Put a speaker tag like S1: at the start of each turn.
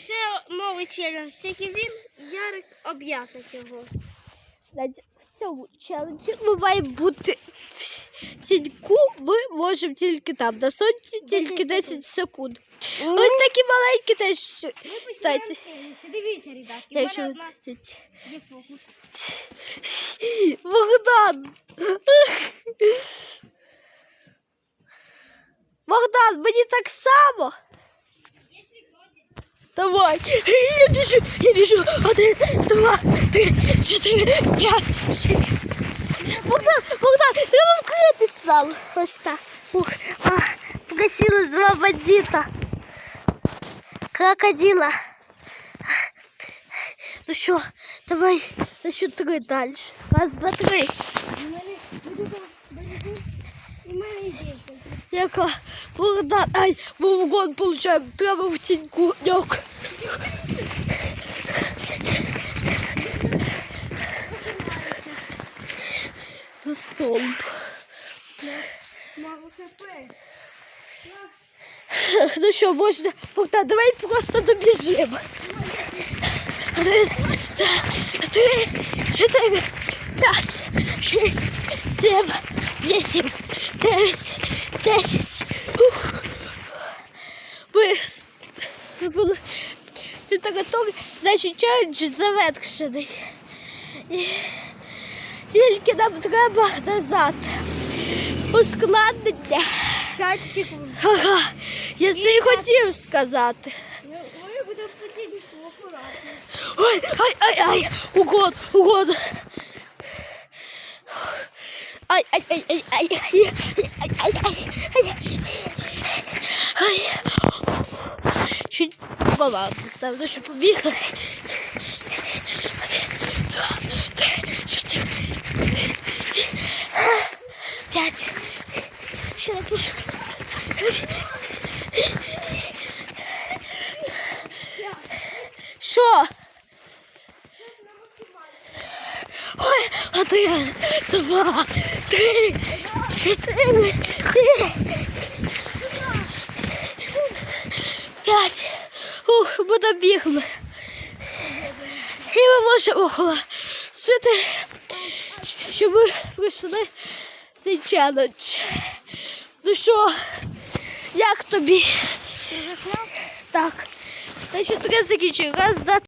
S1: І ще новий челендж, тільки він, Ярик об'явить його.
S2: В цьому челенджі ми маємо бути в тіньку. Ми можемо тільки там, на сонці тільки 10 секунд. Ось такі маленькі теж. Кстати,
S1: Дивіться, ребят, і
S2: я ще
S1: мене одна
S2: 11.
S1: є фокус.
S2: Богдан! Богдан, мені так само. Давай, я біжу, я біжу. Один, два, три, чотири, п'ять, шість. Богдан, Богдан, треба вкритись нам. Ось так. Ух, а, погасилось два бандита. Крокодила. Ну що, давай на счет три далі. Раз, два, три.
S1: У мене і в мене є.
S2: Яка Богдан, ай, ми вгон получаємо, треба в тіньку. Ньок. За столб.
S1: Мало хп.
S2: Ну що, можна, Богдан, давай просто добіжимо. Два, три, чотири, п'ять, шість, сім, вісім, дев'ять, десять. Ух. Ми, значить челендж завершений. Тільки нам треба назад. Ускладнення.
S1: 5 секунд.
S2: Ага, я це і хотів сказати.
S1: Ну, Ми будемо спокійно акуратно.
S2: Ой, ай, ай, ай, угод, угод. Ай, ай, ай, ай, ай, ай, ай, ай, ай. слова ставлю, що побігли. П'ять. Ще не пишу. Що? Ой, один, два, три, чотири, п'ять. Ух, бігли. І ми можемо оголосити, що ми пройшли цей челендж. Ну що, як тобі? Так. Значить, три закінчив. Раз, два,